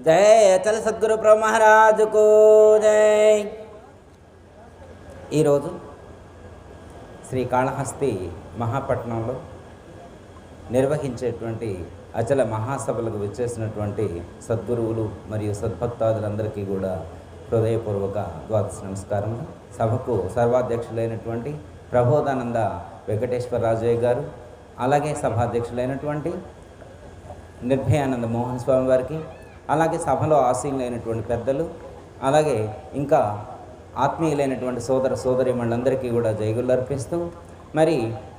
జయ అచల సద్గురు మహారాజుకు జై. ఈరోజు శ్రీకాళహస్తి మహాపట్నంలో నిర్వహించేటువంటి అచల మహాసభలకు విచ్చేసినటువంటి సద్గురువులు మరియు సద్భక్తాదులందరికీ కూడా హృదయపూర్వక ద్వాదశ నమస్కారం సభకు సర్వాధ్యక్షులైనటువంటి ప్రబోధానంద వెంకటేశ్వర రాజయ్య గారు అలాగే సభాధ్యక్షులైనటువంటి నిర్భయానంద మోహన్ స్వామి వారికి అలాగే సభలో ఆసీనులైనటువంటి పెద్దలు అలాగే ఇంకా ఆత్మీయులైనటువంటి సోదర సోదరిమణులందరికీ కూడా జైగులు అర్పిస్తూ మరి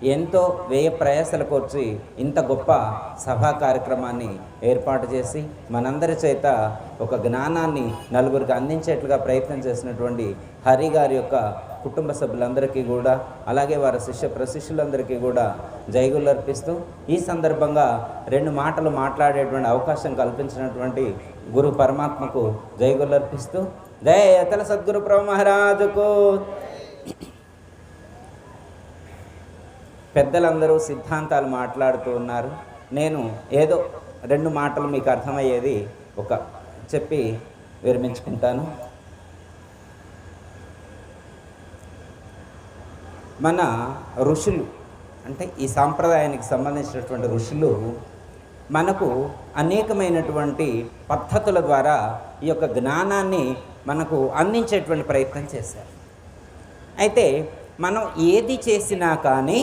ఎంతో వ్యయ ప్రయాసలకు వచ్చి ఇంత గొప్ప సభా కార్యక్రమాన్ని ఏర్పాటు చేసి మనందరి చేత ఒక జ్ఞానాన్ని నలుగురికి అందించేట్లుగా ప్రయత్నం చేసినటువంటి హరి గారి యొక్క కుటుంబ సభ్యులందరికీ కూడా అలాగే వారి శిష్య ప్రశిష్యులందరికీ కూడా జైగులు అర్పిస్తూ ఈ సందర్భంగా రెండు మాటలు మాట్లాడేటువంటి అవకాశం కల్పించినటువంటి గురు పరమాత్మకు జైగులు అర్పిస్తూ జయ అతల సద్గురు ప్రభు మహారాజుకు. పెద్దలందరూ సిద్ధాంతాలు మాట్లాడుతూ ఉన్నారు. నేను ఏదో రెండు మాటలు మీకు అర్థమయ్యేది ఒక చెప్పి విరమించుకుంటాను. మన ఋషులు అంటే ఈ సాంప్రదాయానికి సంబంధించినటువంటి ఋషులు మనకు అనేకమైనటువంటి పద్ధతుల ద్వారా ఈ యొక్క జ్ఞానాన్ని మనకు అందించేటువంటి ప్రయత్నం చేశారు. అయితే మనం ఏది చేసినా కానీ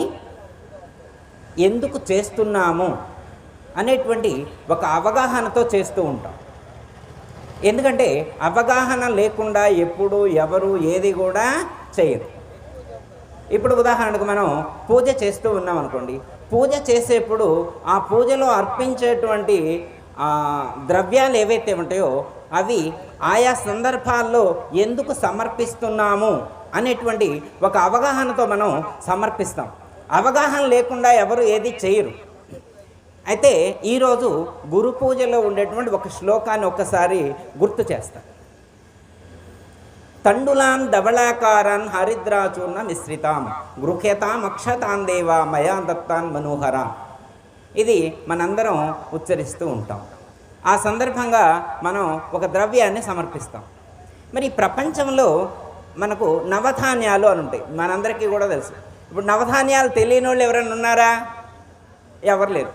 ఎందుకు చేస్తున్నాము అనేటువంటి ఒక అవగాహనతో చేస్తూ ఉంటాం. ఎందుకంటే అవగాహన లేకుండా ఎప్పుడు ఎవరు ఏది కూడా చేయరు ఇప్పుడు ఉదాహరణకు మనం పూజ చేస్తూ ఉన్నాం అనుకోండి. పూజ చేసేప్పుడు ఆ పూజలో అర్పించేటువంటి ద్రవ్యాలు ఏవైతే ఉంటాయో అవి ఆయా సందర్భాల్లో ఎందుకు సమర్పిస్తున్నాము అనేటువంటి ఒక అవగాహనతో మనం సమర్పిస్తాం. అవగాహన లేకుండా ఎవరు ఏది చేయరు. అయితే ఈరోజు గురు పూజలో ఉండేటువంటి ఒక శ్లోకాన్ని ఒక్కసారి గుర్తు చేస్తాం. తండులాం ధవళాకారాన్ హరిద్రాచూర్ణ మిశ్రితాం. గృహ్యతాం అక్షతాన్ దేవా మయా దత్తాన్ మనోహరాన్ ఇది మనందరం ఉచ్చరిస్తూ ఉంటాం. ఆ సందర్భంగా మనం ఒక ద్రవ్యాన్ని సమర్పిస్తాం. మరి ప్రపంచంలో మనకు నవధాన్యాలు అని ఉంటాయి. మనందరికీ కూడా తెలుసు. ఇప్పుడు నవధాన్యాలు తెలియని వాళ్ళు ఎవరైనా ఉన్నారా? ఎవరు లేరు.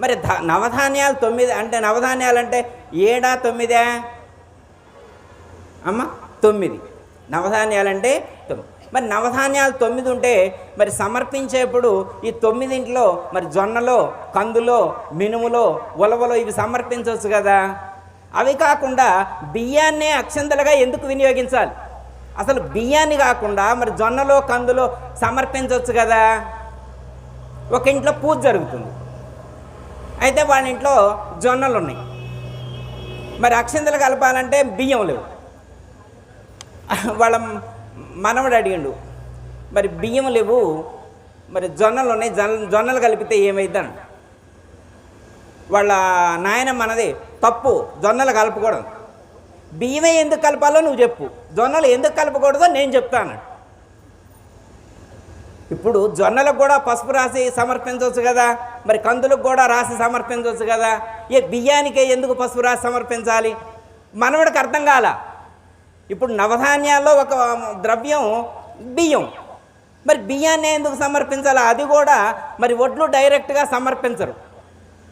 మరి ధ నవధాన్యాలు తొమ్మిది అంటే నవధాన్యాలు అంటే ఏడా తొమ్మిదా? అమ్మ? తొమ్మిది. నవధాన్యాలంటే తొమ్మిది. మరి నవధాన్యాలు తొమ్మిది ఉంటే మరి సమర్పించేప్పుడు ఈ తొమ్మిదింట్లో మరి జొన్నలో కందులో మినుములో ఉలవలో ఇవి సమర్పించవచ్చు కదా? అవి కాకుండా బియ్యాన్నే అక్షంతలుగా ఎందుకు వినియోగించాలి? అసలు బియ్యాన్ని కాకుండా మరి జొన్నలో కందులో సమర్పించవచ్చు కదా? ఒక ఇంట్లో పూజ జరుగుతుంది. అయితే వాళ్ళ ఇంట్లో జొన్నలు ఉన్నాయి మరి అక్షంతలు కలపాలంటే బియ్యం లేవు. వాళ్ళ మనవడు అడిగిండు మరి బియ్యం లేవు మరి జొన్నలు ఉన్నాయి జొన్న జొన్నలు కలిపితే ఏమైద్దాను? వాళ్ళ నాయన మనది తప్పు జొన్నలు కలపకూడదు. బియ్యమే ఎందుకు కలపాలో నువ్వు చెప్పు. జొన్నలు ఎందుకు కలపకూడదో నేను చెప్తాను ఇప్పుడు జొన్నలకు కూడా పసుపు రాసి సమర్పించవచ్చు కదా మరి కందులకు కూడా రాసి సమర్పించవచ్చు కదా ఏ బియ్యానికే ఎందుకు పసుపు రాసి సమర్పించాలి? మనవడికి అర్థం కాల? ఇప్పుడు నవధాన్యాల్లో ఒక ద్రవ్యం బియ్యం. మరి బియ్యాన్ని ఎందుకు సమర్పించాలి? అది కూడా మరి ఒడ్లు డైరెక్ట్గా సమర్పించరు.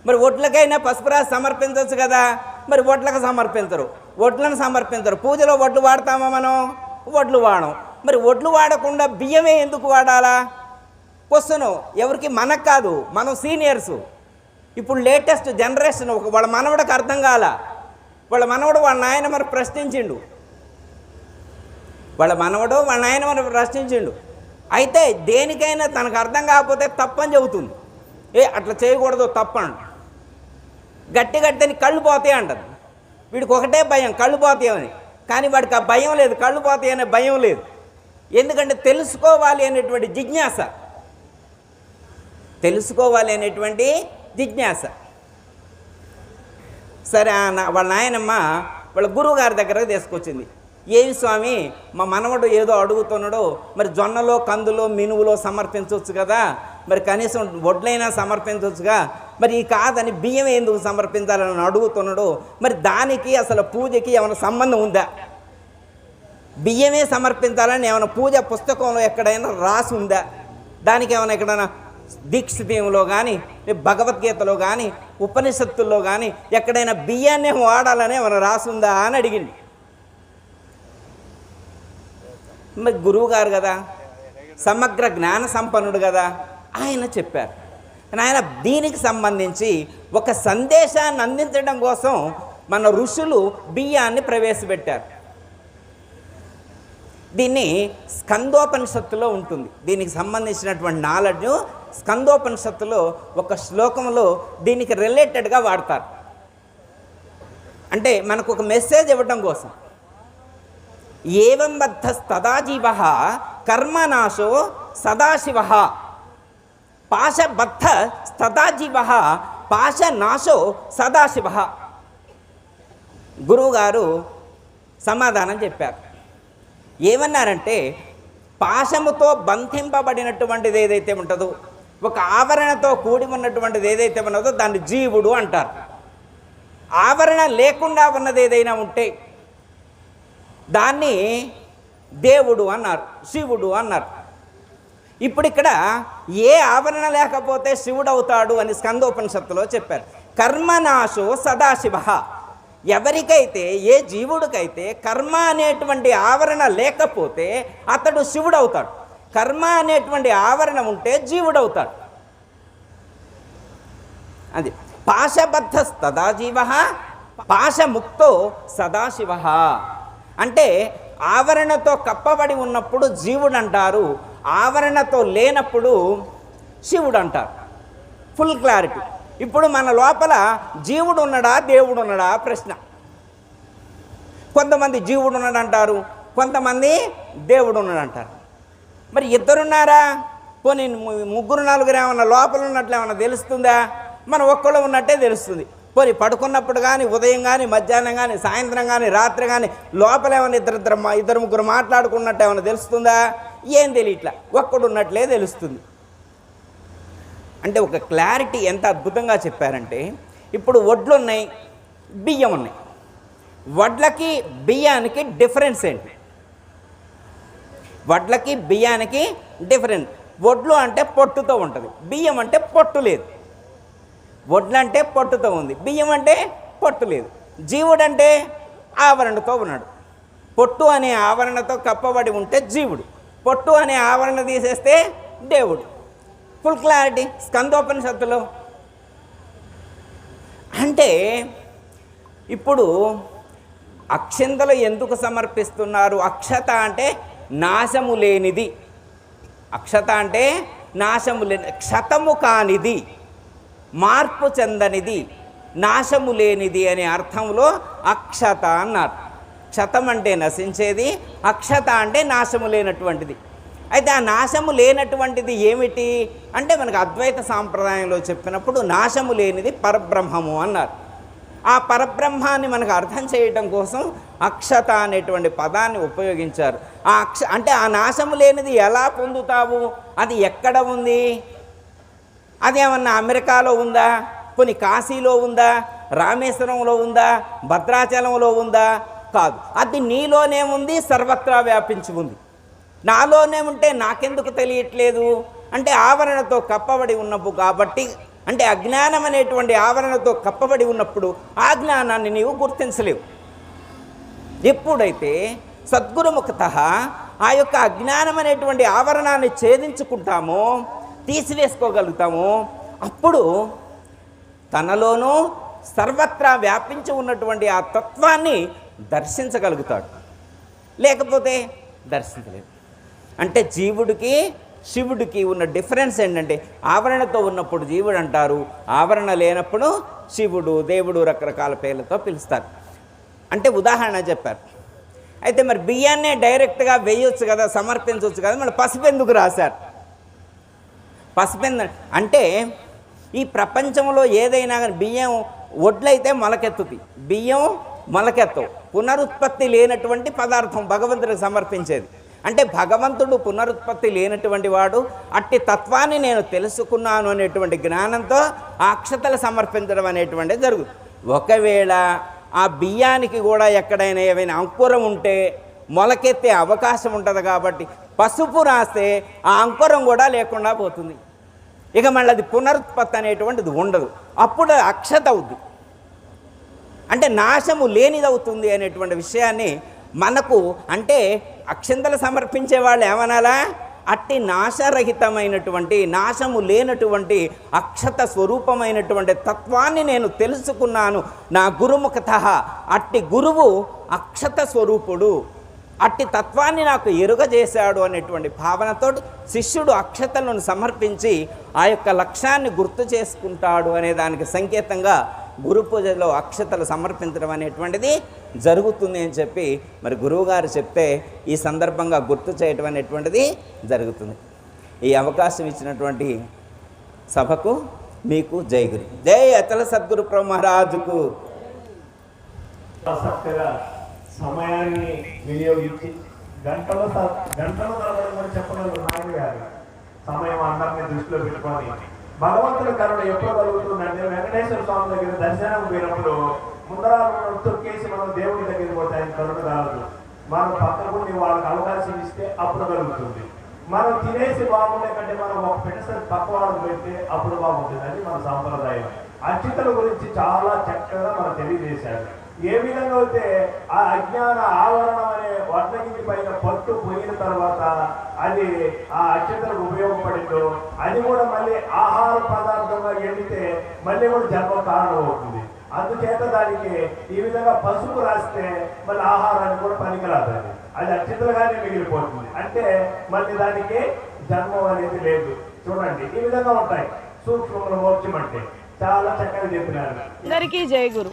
మరి ఒడ్లకైనా పసుపు రాసి సమర్పించవచ్చు కదా? మరి ఒడ్లకు సమర్పించరు. ఒడ్లను సమర్పించరు. పూజలో ఒడ్లు వాడతామా మనం? ఒడ్లు వాడం మరి ఒడ్లు వాడకుండా బియ్యమే ఎందుకు వాడాలా? క్వశ్చన్ ఎవరికి మనకు కాదు మనం సీనియర్సు. ఇప్పుడు లేటెస్ట్ జనరేషన్ ఒక వాళ్ళ మనవడికి అర్థం కాల? వాళ్ళ మనవడు వాళ్ళ నాయన మరి ప్రశ్నించిండు. వాళ్ళ మనవడు వాళ్ళ నాయన మనం ప్రశ్నించిండు. అయితే దేనికైనా తనకు అర్థం కాకపోతే తప్పని చెబుతుంది. ఏ అట్లా చేయకూడదు తప్పండి గట్టి గట్టిని కళ్ళు పోతాయి అంటది. వీడికి ఒకటే భయం కళ్ళు పోతాయని కానీ వాడికి ఆ భయం లేదు కళ్ళు పోతాయి అనే భయం లేదు. ఎందుకంటే తెలుసుకోవాలి అనేటువంటి జిజ్ఞాస. తెలుసుకోవాలి అనేటువంటి జిజ్ఞాస. సరే ఆ వాళ్ళ నాయనమ్మ వాళ్ళ గురువుగారి దగ్గర దగ్గరకు తీసుకొచ్చింది. ఏమి స్వామి? మా మనవడు ఏదో అడుగుతున్నాడు మరి జొన్నలో కందులో మినువులో సమర్పించవచ్చు కదా? మరి కనీసం వడ్లైనా సమర్పించవచ్చుగా మరి ఈ కాదని బియ్యం ఎందుకు సమర్పించాలని అడుగుతున్నాడు మరి దానికి అసలు పూజకి ఏమైనా సంబంధం ఉందా? బియ్యమే సమర్పించాలని ఏమైనా పూజ పుస్తకంలో ఎక్కడైనా రాసి ఉందా? దానికి ఏమైనా ఎక్కడైనా దీక్షితీయంలో కానీ భగవద్గీతలో కానీ ఉపనిషత్తుల్లో కానీ ఎక్కడైనా బియ్యాన్ని వాడాలని ఏమైనా రాసి ఉందా అని అడిగింది మరి గురువు గారు కదా? సమగ్ర జ్ఞాన సంపన్నుడు కదా? ఆయన చెప్పారు. ఆయన దీనికి సంబంధించి ఒక సందేశాన్ని అందించడం కోసం మన ఋషులు బియ్యాన్ని ప్రవేశపెట్టారు. దీన్ని స్కందోపనిషత్తులో ఉంటుంది. దీనికి సంబంధించినటువంటి నాలెడ్జ్ స్కందోపనిషత్తులో ఒక శ్లోకంలో దీనికి రిలేటెడ్గా వాడతారు. అంటే మనకు ఒక మెసేజ్ ఇవ్వడం కోసం. ఏవం బద్ధ సదాజీవ కర్మనాశో సదాశివ. పాశబద్ధ సదాజీవ పాశనాశో సదాశివ. గురువుగారు సమాధానం చెప్పారు. ఏమన్నారంటే పాశముతో బంధింపబడినటువంటిది ఏదైతే ఉంటుందో ఒక ఆవరణతో కూడి ఉన్నటువంటిది ఏదైతే ఉన్నదో దాన్ని జీవుడు అంటారు. ఆవరణ లేకుండా ఉన్నది ఏదైనా ఉంటే దాన్ని దేవుడు అన్నారు శివుడు అన్నారు. ఇప్పుడు ఇక్కడ ఏ ఆవరణ లేకపోతే శివుడు అవుతాడు అని స్కందోపనిషత్తులో చెప్పారు. కర్మనాశో సదాశివ. ఎవరికైతే ఏ జీవుడికైతే కర్మ అనేటువంటి ఆవరణ లేకపోతే అతడు శివుడు అవుతాడు కర్మ అనేటువంటి ఆవరణ ఉంటే జీవుడు అవుతాడు అది పాశబద్ధ సదాజీవ పాశముక్తో సదాశివ. అంటే ఆవరణతో కప్పబడి ఉన్నప్పుడు జీవుడు అంటారు ఆవరణతో లేనప్పుడు శివుడు అంటారు ఫుల్ క్లారిటీ ఇప్పుడు మన లోపల జీవుడు ఉన్నాడా దేవుడు ఉన్నాడా ప్రశ్న. కొంతమంది జీవుడు ఉన్నాడు అంటారు కొంతమంది దేవుడు ఉన్నాడు అంటారు మరి ఇద్దరున్నారా? పోనీ ముగ్గురు నలుగురు ఏమన్నా లోపల ఉన్నట్లు ఏమన్నా తెలుస్తుందా? మనం ఒక్కళ్ళు ఉన్నట్టే తెలుస్తుంది. పోనీ పడుకున్నప్పుడు కానీ ఉదయం కానీ మధ్యాహ్నం కానీ సాయంత్రం కానీ రాత్రి కానీ లోపల ఏమైనా ఇద్దరు ఇద్దరు మా- ఇద్దరు ముగ్గురు మాట్లాడుకున్నట్టు ఏమైనా తెలుస్తుందా? ఏం తెలియట్లా? ఒక్కడున్నట్లే తెలుస్తుంది. అంటే ఒక క్లారిటీ ఎంత అద్భుతంగా చెప్పారంటే ఇప్పుడు వడ్లు ఉన్నాయి బియ్యం ఉన్నాయి. వడ్లకి బియ్యానికి డిఫరెన్స్ ఏంటి? వడ్లకి బియ్యానికి డిఫరెంట్ వడ్లు అంటే పొట్టుతో ఉంటుంది బియ్యం అంటే పొట్టు లేదు. వడ్లంటే పొట్టుతో ఉంది. బియ్యం అంటే పొట్టు లేదు. జీవుడు అంటే ఆవరణతో ఉన్నాడు. పొట్టు అనే ఆవరణతో కప్పబడి ఉంటే జీవుడు. పొట్టు అనే ఆవరణ తీసేస్తే దేవుడు. ఫుల్ క్లారిటీ స్కందోపనిషత్తులో. అంటే ఇప్పుడు అక్షంతలు ఎందుకు సమర్పిస్తున్నారు? అక్షత అంటే నాశము లేనిది. అక్షత అంటే నాశము లేని క్షతము కానిది. మార్పు చెందనిది నాశము లేనిది అనే అర్థంలో అక్షత అన్నారు. క్షతం అంటే నశించేది అక్షత అంటే నాశము లేనటువంటిది. అయితే ఆ నాశము లేనటువంటిది ఏమిటి? అంటే మనకు అద్వైత సాంప్రదాయంలో చెప్పినప్పుడు నాశము లేనిది పరబ్రహ్మము అన్నారు. ఆ పరబ్రహ్మాన్ని మనకు అర్థం చేయటం కోసం అక్షత అనేటువంటి పదాన్ని ఉపయోగించారు. ఆ అక్ష అంటే ఆ నాశము లేనిది ఎలా పొందుతావు? అది ఎక్కడ ఉంది? అది ఏమన్నా అమెరికాలో ఉందా? కొన్ని కాశీలో ఉందా? రామేశ్వరంలో ఉందా? భద్రాచలంలో ఉందా? కాదు. అది నీలోనే ఉంది సర్వత్రా వ్యాపించి ఉంది. నాలోనే ఉంటే నాకెందుకు తెలియట్లేదు? అంటే ఆవరణతో కప్పబడి ఉన్నప్పుడు కాబట్టి అంటే అజ్ఞానం అనేటువంటి ఆవరణతో కప్పబడి ఉన్నప్పుడు ఆ జ్ఞానాన్ని నీవు గుర్తించలేవు. ఎప్పుడైతే సద్గురుముఖత ఆ యొక్క అజ్ఞానం అనేటువంటి ఆవరణాన్ని ఛేదించుకుంటామో తీసివేసుకోగలుగుతామో. అప్పుడు తనలోనూ సర్వత్రా వ్యాపించి ఉన్నటువంటి ఆ తత్వాన్ని దర్శించగలుగుతాడు. లేకపోతే దర్శించలేదు. అంటే జీవుడికి శివుడికి ఉన్న డిఫరెన్స్ ఏంటంటే ఆవరణతో ఉన్నప్పుడు జీవుడు అంటారు ఆవరణ లేనప్పుడు శివుడు దేవుడు రకరకాల పేర్లతో పిలుస్తారు. అంటే ఉదాహరణ చెప్పారు. అయితే మరి బియ్యాన్నే డైరెక్ట్గా వేయొచ్చు కదా సమర్పించవచ్చు కదా మళ్ళీ పసుపు ఎందుకు రాశారు? పసిపెంద అంటే ఈ ప్రపంచంలో ఏదైనా కానీ బియ్యం వడ్లైతే మొలకెత్తుతాయి బియ్యం మొలకెత్తవు. పునరుత్పత్తి లేనటువంటి పదార్థం భగవంతుడికి సమర్పించేది. అంటే భగవంతుడు పునరుత్పత్తి లేనటువంటి వాడు అట్టి తత్వాన్ని నేను తెలుసుకున్నాను అనేటువంటి జ్ఞానంతో ఆ అక్షతలు సమర్పించడం అనేటువంటిది జరుగుతుంది. ఒకవేళ ఆ బియ్యానికి కూడా ఎక్కడైనా ఏమైనా అంకురం ఉంటే మొలకెత్తే అవకాశం ఉంటుంది కాబట్టి పసుపు రాస్తే ఆ అంకురం కూడా లేకుండా పోతుంది. ఇక మళ్ళీ అది పునరుత్పత్తి అనేటువంటిది ఉండదు. అప్పుడు అక్షత అవుద్ది. అంటే నాశము లేనిదవుతుంది అనేటువంటి విషయాన్ని మనకు అంటే అక్షంతలు సమర్పించే వాళ్ళు ఏమనాలా? అట్టి నాశరహితమైనటువంటి నాశము లేనటువంటి అక్షత స్వరూపమైనటువంటి తత్వాన్ని నేను తెలుసుకున్నాను. నా గురుముఖత. అట్టి గురువు అక్షత స్వరూపుడు. అట్టి తత్వాన్ని నాకు ఎరుగజేశాడు అనేటువంటి భావనతో శిష్యుడు అక్షతలను సమర్పించి ఆ యొక్క లక్ష్యాన్ని గుర్తు చేసుకుంటాడు అనే దానికి సంకేతంగా గురు పూజలో అక్షతలు సమర్పించడం అనేటువంటిది జరుగుతుంది అని చెప్పి మరి గురువుగారు చెప్తే ఈ సందర్భంగా గుర్తు చేయటం అనేటువంటిది జరుగుతుంది. ఈ అవకాశం ఇచ్చినటువంటి సభకు మీకు జై గురు. జై అచల సద్గురు ప్రభు మహారాజుకు చక్కగా సమయాన్ని వినియోగించి గంటల గంటల తరబడి కూడా చెప్పగలరు నాయన గారు. సమయం అందరినీ దృష్టిలో పెట్టుకొని. భగవంతుడి కరుణ ఎప్పుడు కలుగుతుందంటే వెంకటేశ్వర స్వామి దగ్గర దర్శనం పోయినప్పుడు ముందర తొక్కేసి మనం దేవుడి దగ్గరికి పోతే ఆయన కరుణ కాదు మనం పక్కకుండి వాళ్ళకి అవకాశం ఇస్తే అప్పుడు కలుగుతుంది. మనం తినేసి బాగుండే కంటే మనం ఒక పెన్షన్ పక్క వాళ్ళకి పెడితే అప్పుడు బాగుంటుంది. అది మన సాంప్రదాయం. అర్చితల గురించి చాలా చక్కగా మనం తెలియజేశాడు. ఏ విధంగా అయితే ఆ అజ్ఞాన ఆవరణం అనే వర్ణగిరి పైన పట్టు పోయిన తర్వాత అది ఆ అక్షతలకు ఉపయోగపడిందో అది కూడా మళ్ళీ ఆహార పదార్థంగా ఎండితే మళ్ళీ కూడా జన్మ కారణం అవుతుంది. అందుచేత దానికి ఈ విధంగా పసుపు రాస్తే మళ్ళీ ఆహారానికి కూడా పనికిరాదు అది. అది అక్షతలుగానే మిగిలిపోతుంది. అంటే మళ్ళీ దానికి జన్మం అనేది లేదు. చూడండి ఈ విధంగా ఉంటాయి. సూక్ష్మములు మోక్షం అంటే చాలా చక్కగా చెప్పినారు. అందరికీ జై గురు.